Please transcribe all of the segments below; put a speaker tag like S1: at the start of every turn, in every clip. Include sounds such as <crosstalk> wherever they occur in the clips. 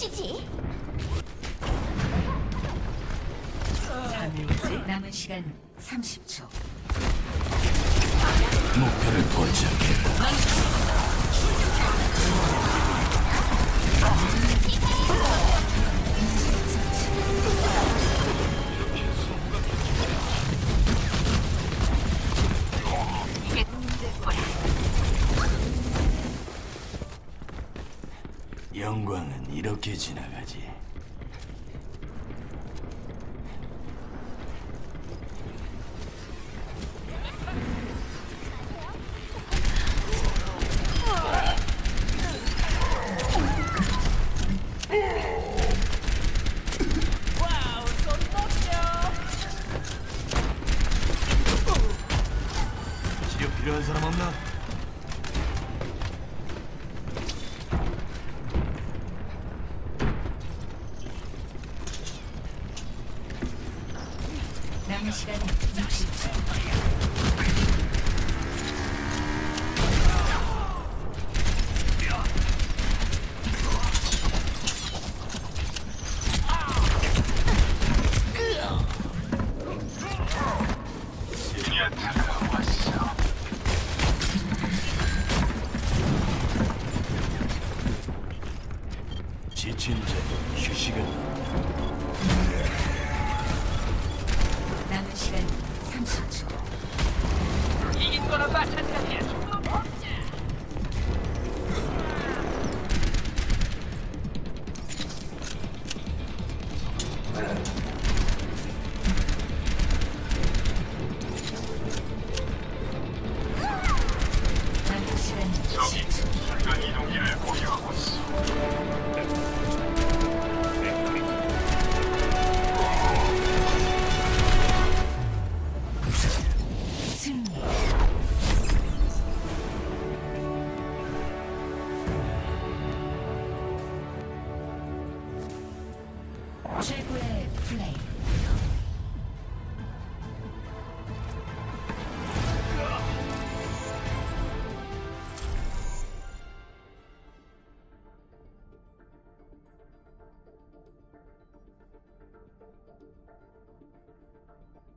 S1: 보시지.
S2: 남은 시간 30초.
S3: 지나가.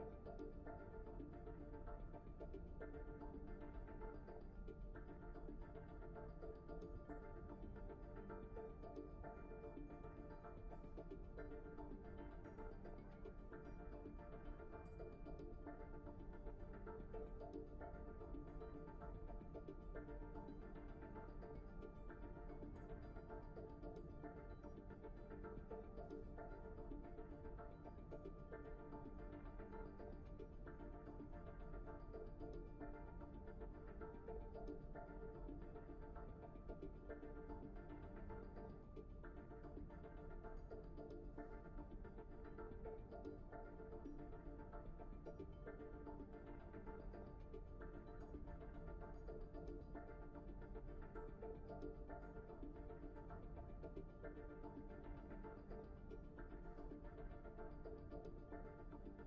S2: Thank you.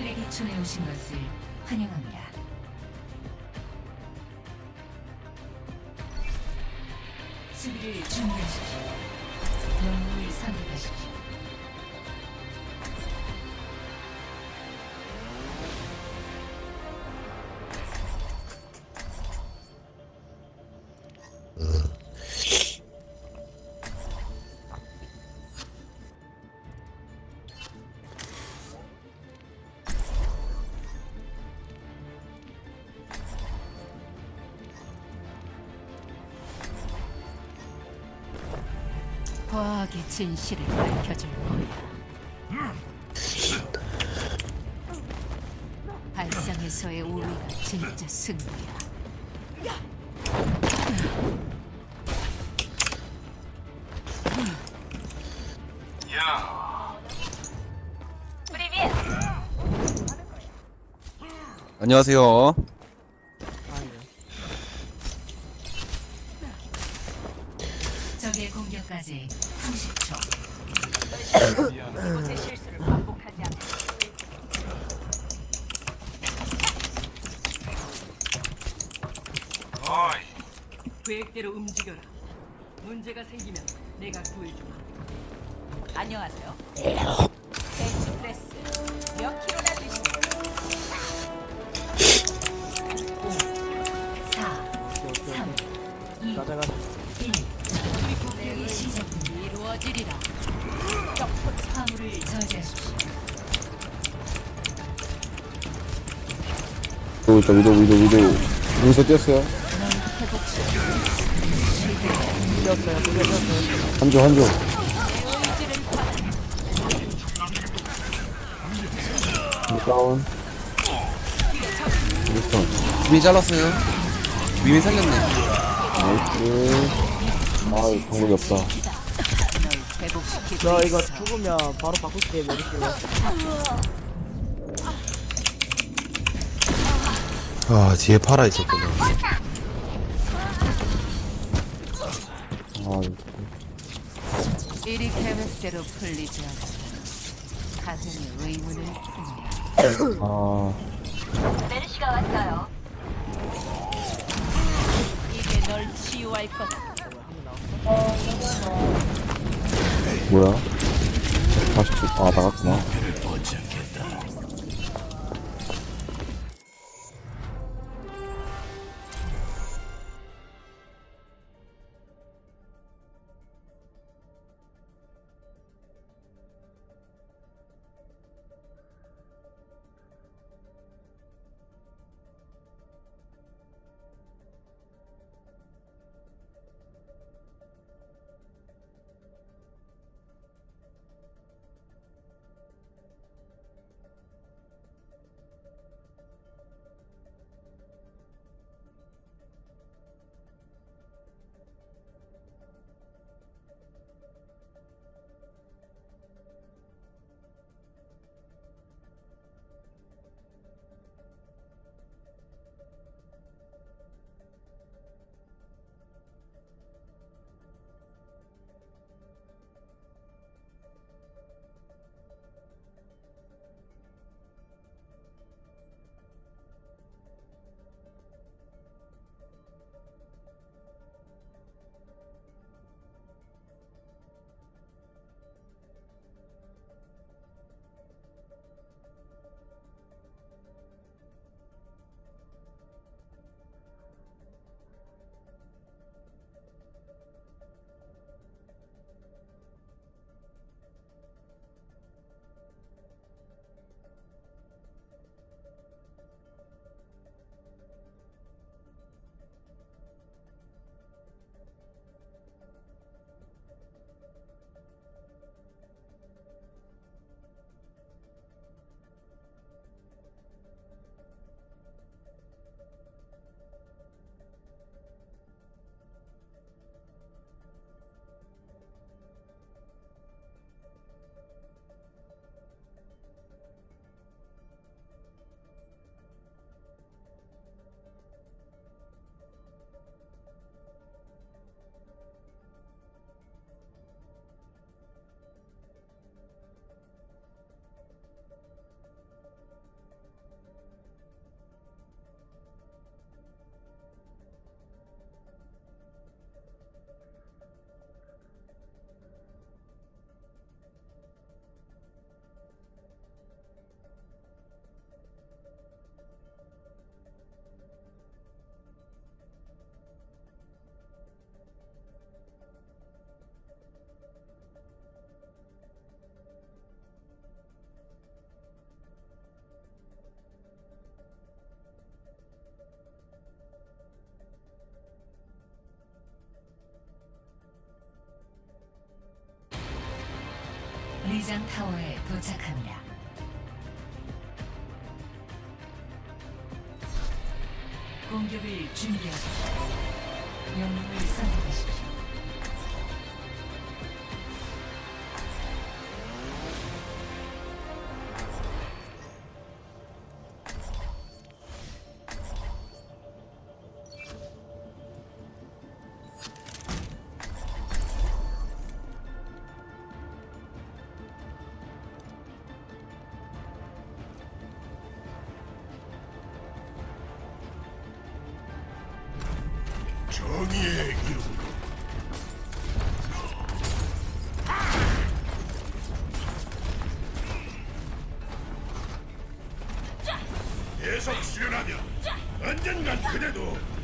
S3: 쓰레기촌에 오신 것을 환영합니다. 수비를 준비하십시오. 영웅을 선택하십시오.
S1: 과학의 진실을 밝혀줄 거야. 발상에서의 우위가 진짜 승리야.
S4: 안녕하세요.
S1: 계획대로 움직여라. 문제가 생기면 내가 구해줘. 안녕하세요. 벤치 프레스 몇 킬로나 드시나요?
S3: 4, 3, 2, 1. 공격이 시작됩니다.
S1: 이루어지리라.
S3: 화물을 저지하십시오.
S5: 위도 위도 위도 위도 여기서 뛰 었어요 한조 한조. 한조 다운. 리턴.
S4: 위미 잘랐어요. 위미 살렸네.
S5: 나이스. 아이 방법이 없다.
S6: 저 이거 죽으면 바로 바꿀게요 메리스로
S7: 아 뒤에 팔아 있었구나
S5: 아
S1: 일이 계획대로 풀리지 않아. 가슴이 의문을 품냐.
S5: 아,
S8: 메르시가 왔어요.
S1: 이게 널 치유할 거다.
S5: 뭐야 다시 쭉, 아 나갔구나
S3: 지장 타워에 도착합니다. 공격을 준비하십시오. 영웅을 선택하십시오.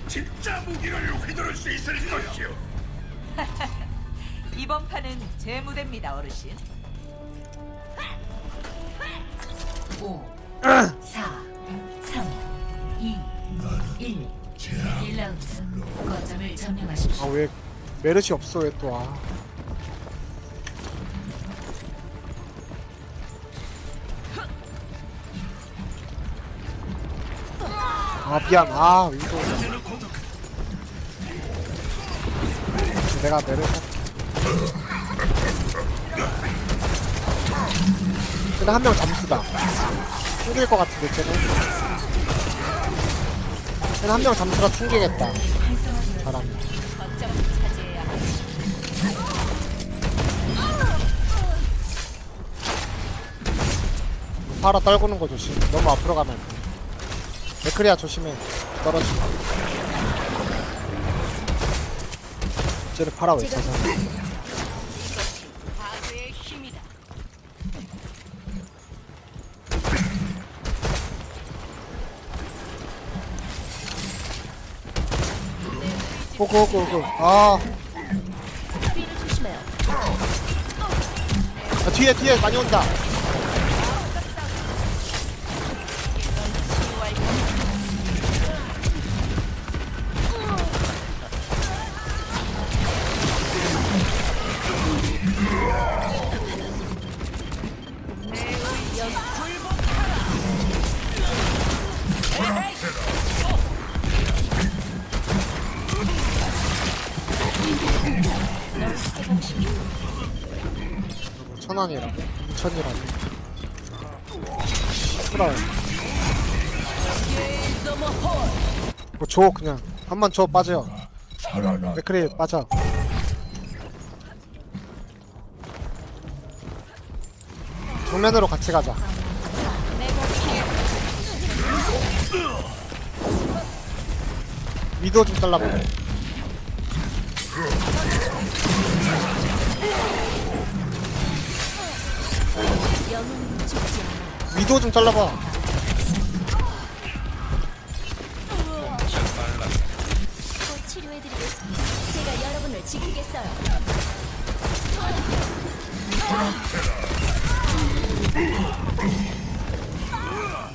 S2: 진짜 무기를 휘두를 수 있을 것이오 <laughs>
S1: 이번 판은 제 무대입니다, 어르신.
S3: 5, 4, 3, 2, 1. 1라운드. 거점을 점령하십시오.
S6: 아 왜 메르시 없어 왜 또 아. 아 미안 아 이거 내가 메르시 근데 한 명 잠수다 숨길 것 같은데 쟤는 쟤는 한명
S1: 거점을 차지해야 합니다.
S6: 파라 떨구는 거 조심. 너무 앞으로 가면 안 돼. 맥크리아 조심해. 떨어지. 쟤를 파라 왜 찾아?
S1: 파괴의 힘이다.
S6: 고고 고고 고. 아. 아, 뒤에 뒤에 많이 온다. 천안이라고? 인천이라고? 시끄러워. 뭐 줘, 그냥. 한 번 줘, 빠져.
S2: 살아나
S6: 맥크리, 빠져. 정면으로 같이 가자. 위도 좀 잘라보자. 위도 좀 잘라봐.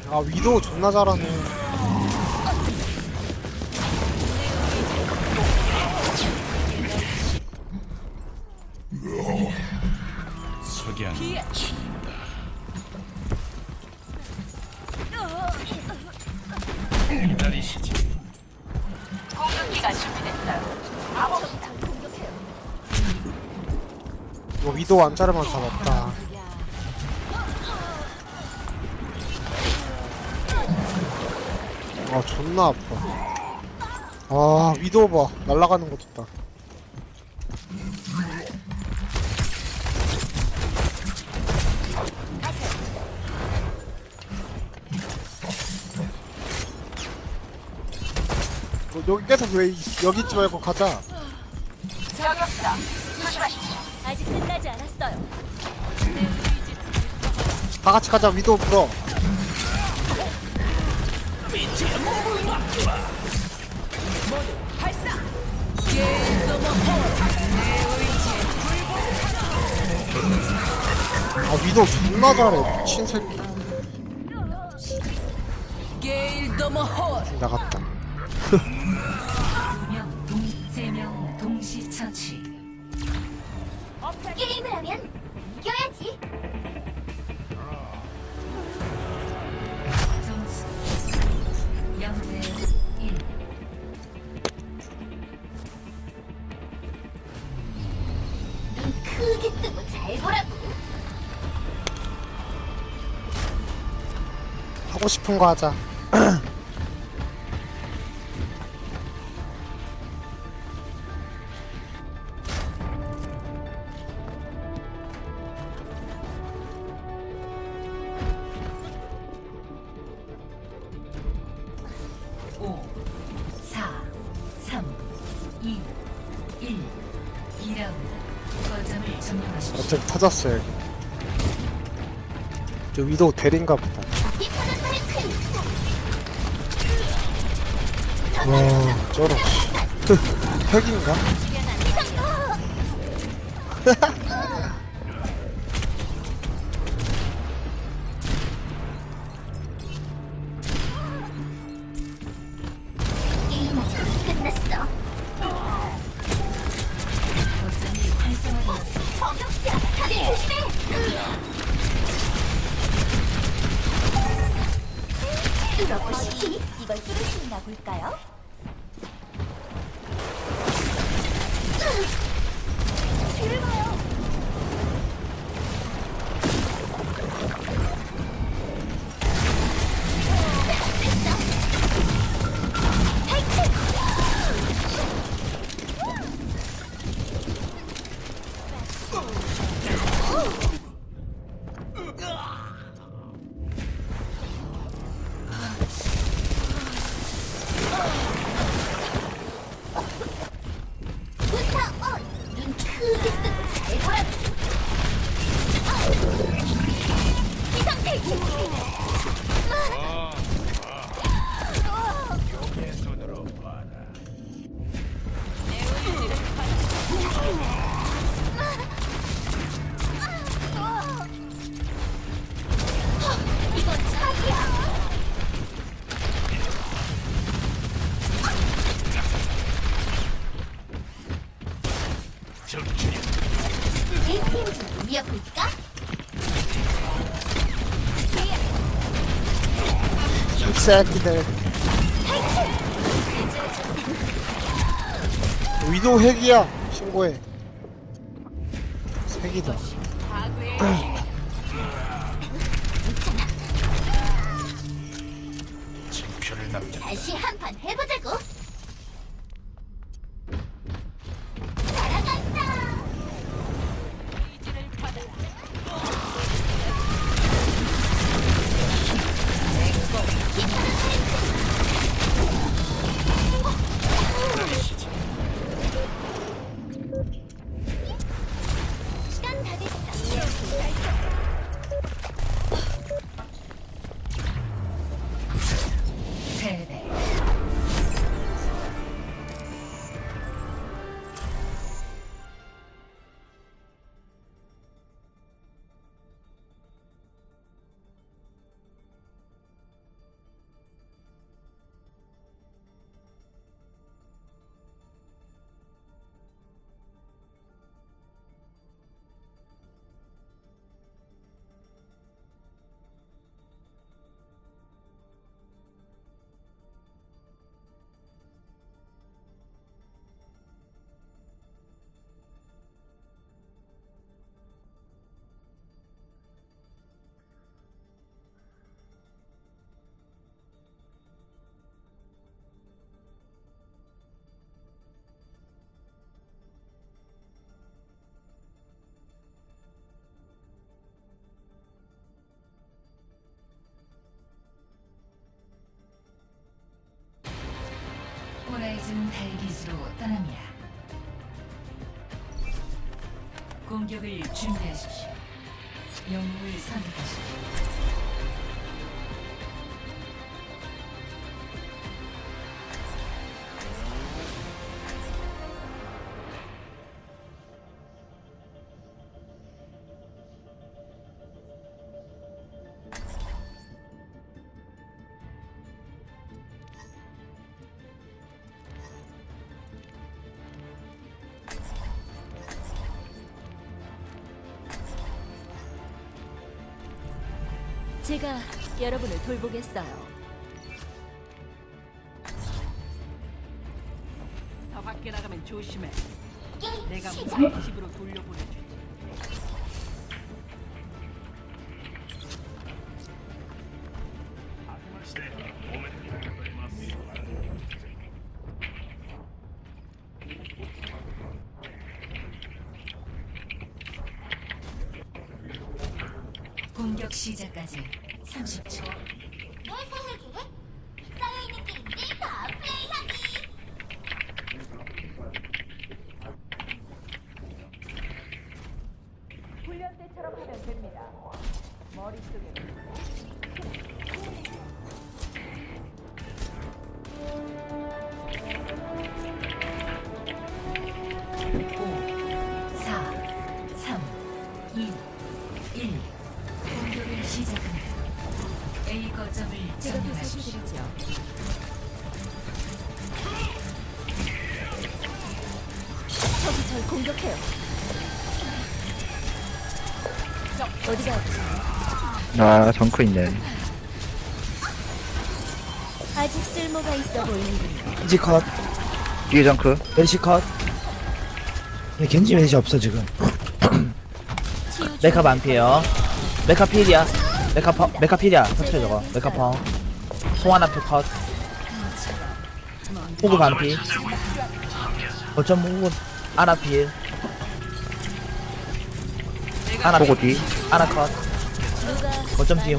S6: 아 위도 존나 잘하네. 위도 안 자르면 잡았다. 아 존나 아파. 아 위도 봐 날아가는 거 좋다. 어, 여기 계속 왜 이- 여기 있지 말고 가자.
S8: 아직 끝나지 않았어요.
S6: 다 같이 가자 위도 불어. 아 위도 존나 잘해 미친 새끼. 나갔다
S8: 하고
S9: 싶은 거 하자. 어차피 터졌어요 저 위도 대인가 보다. 저런 그, 핵인가? <laughs> 새끼들 위도 핵이야 신고해. 핵이다.
S8: 다시 한 판 해보자고.
S3: 떠납니다. 공격을 준비하십시오. 영웅을 선택하십시오.
S8: 제가 여러분을 돌보겠어요.
S1: 더 밖에 나가면 조심해. 내가 무사히 집으로 돌려보내주지.
S3: 공격 시작까지 30
S10: 아 정크 있네.
S8: 아직 쓸모가 있어 보이는군요.
S10: 겐지 컷. 뒤에 정크. 벤시 컷. 근데 겐지 벤시 없어 지금.
S8: 치유
S10: 메카 반피에요. 메카 필이야. 메카 펑 메카 필이야. 터트려 저거. 메카 펑. 송하나 투컷. 호구 반피. 거점 호구 아나 필. 아나 호구 뒤. 아나 컷 거점 뒤에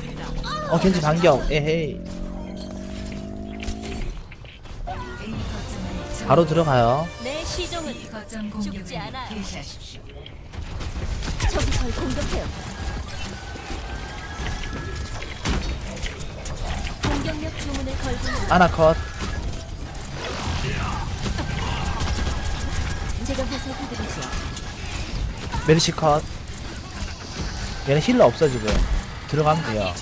S1: 중이다.
S10: 어 겐지 반격 에헤이 바로 들어가요
S8: 내 시종은
S3: B 거점 공격을
S8: 죽지 않아요.
S3: 개시하십시오.
S8: 저기 절 공격해요. 공격력 주문을 걸고 있는
S10: 아나 컷
S8: 제가 보살펴드리죠.
S10: 메르시 컷 얘는 힐러 없어 지금 들어가면 돼요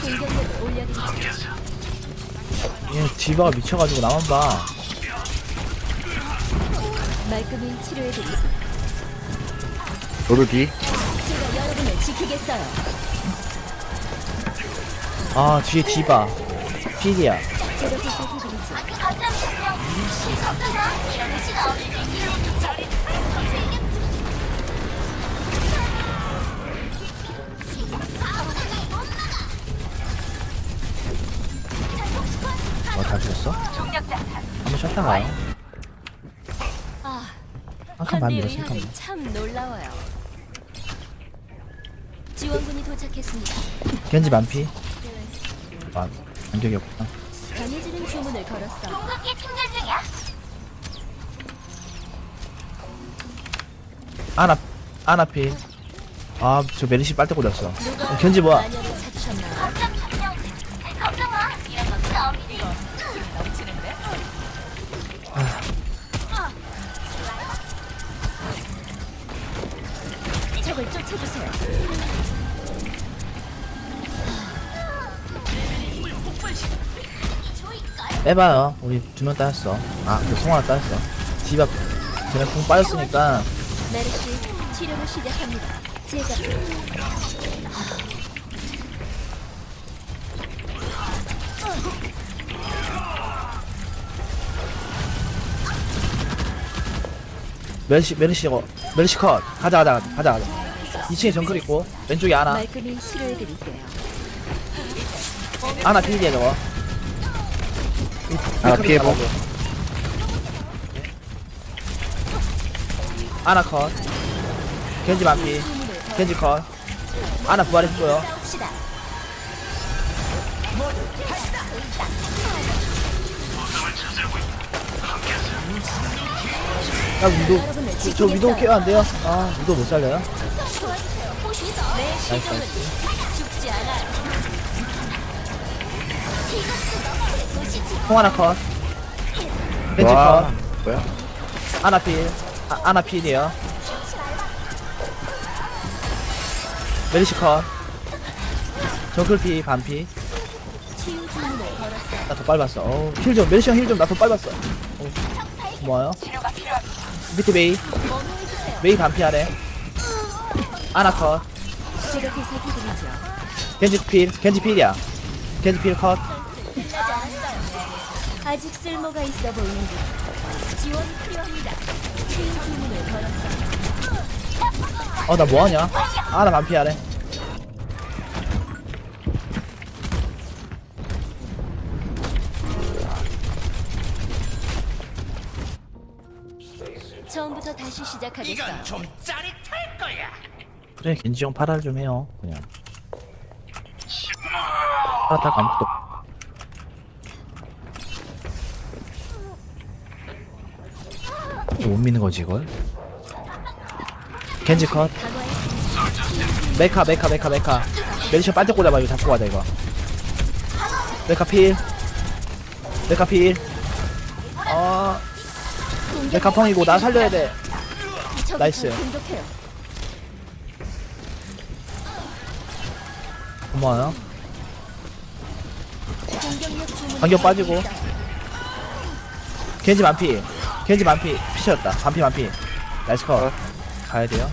S8: 공격력을 올려드리죠.
S10: 얘 디바가 미쳐가지고 나만 봐
S8: 말끔히 치료해드리죠.
S10: 로드 뒤
S8: 제가 여러분을 지키겠어요.
S10: 아 뒤에 디바 필이야
S8: 제가 보살펴드리죠.
S10: 어다 죽었어? 한번 쉬었다 가요
S8: 아,
S10: 한칸 반 밀었어 한칸
S8: 의학은 참 놀라워요. 지원군이 도착했습니다.
S10: 겐지 만피 아 안격이 없구나
S8: 주문을 걸었어. 공격기 충전 중이야.
S10: 아나 아나 필 아저 메르시 빨대 꽂았어 어, 겐지 뭐야
S8: 마녀를 찾
S10: 빼봐요. 우리 두 명 따였어. 아그 송 하나 따였어. 디바 쟤네 궁 빠졌으니까.
S8: 메르시 치료를 시작합니다. 제가
S10: 메르시 메르시 거 메르시 컷. 가자 가자 가자 가자 2층에 정글 있고 왼쪽에 아나.
S8: 말끔히 치료해드릴게요.
S10: 아나 필이야 저거
S7: 아, 피해보.
S10: 아나 컷 겐지 만피 겐지 컷 아나 부활했고요. 야 위도 저. 위도 케어 안 돼요? 아 위도 못 살려요?
S8: 이것도 보시지.
S10: 통 하나 컷. 겐지
S7: 와.
S10: 컷.
S7: 뭐야?
S10: 아나 필. 아, 아나 필이에요. 메리시 컷. 정글 피 반피. 나 더 빨봤어. 어우 힐좀 메리시 형힐좀 나 더 빨봤어. 어우, 고마워요. 밑에 메이. 메이 반피 아래. 아나 컷.
S8: 제가.
S10: 겐지 필 겐지 필이야. 겐지 필컷.
S8: 아직 쓸모가 있어 보이는데 지원 필요합니다. 체인 주문을 걸었어.
S10: 어, 나 뭐하냐? 아, 나 반피하네.
S8: 처음부터 다시 시작하겠어.
S11: 이건 좀 짜릿할 거야.
S10: 그래, 겐지 형 파라 좀 해요. 그냥. 파라 다 감독. 못 미는 거지 이걸? 겐지 컷. 메카 메카 메카 메카. 메리션 반짝 꽂아봐 이거 잡고 가자 이거. 메카 필. 메카 필. 어... 메카 펑이고 나 살려야 돼. 나이스. 고마워요. 반격 빠지고. 겐지 만피. 겐지 만피 피쳤다. 반피 만피. 나이스 컷. 가야 돼요.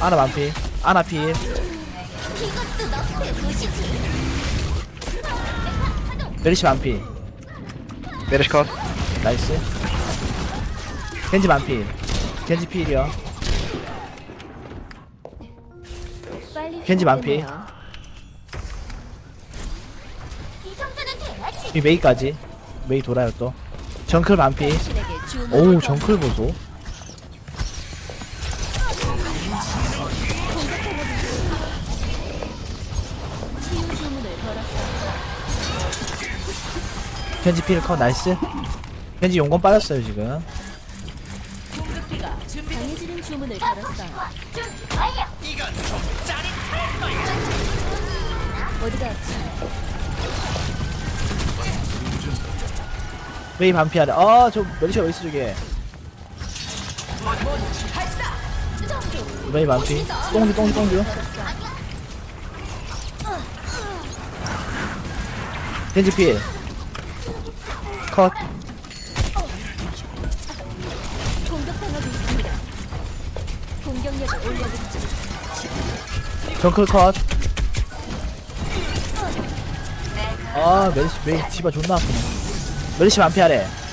S10: 아나 만피. 아나 필
S8: 이것도 너의 도시지.
S10: 메리시 만피. 메리시 컷. 나이스. 겐지 만피. 겐지 필이요. 겐지 만피.
S8: 이 정도는 돼야지.
S10: 이 메이까지 메이 돌아요 또 정클
S8: 주문을
S10: 오우
S8: 걸.
S10: 정클 보소. 겐지 필컷 나이스 겐지 용건 빠졌어요 지금
S8: 주문을 걸었어. 어디가 아프지?
S10: 메이 반피 하래 아저 메리시가 어딨어 저게 메이 반피 똥주 똥주 똥주 겐지 필 컷. 정클 컷. 아 메리시 메이 디바 존나 아프네. 메리시 만피하래.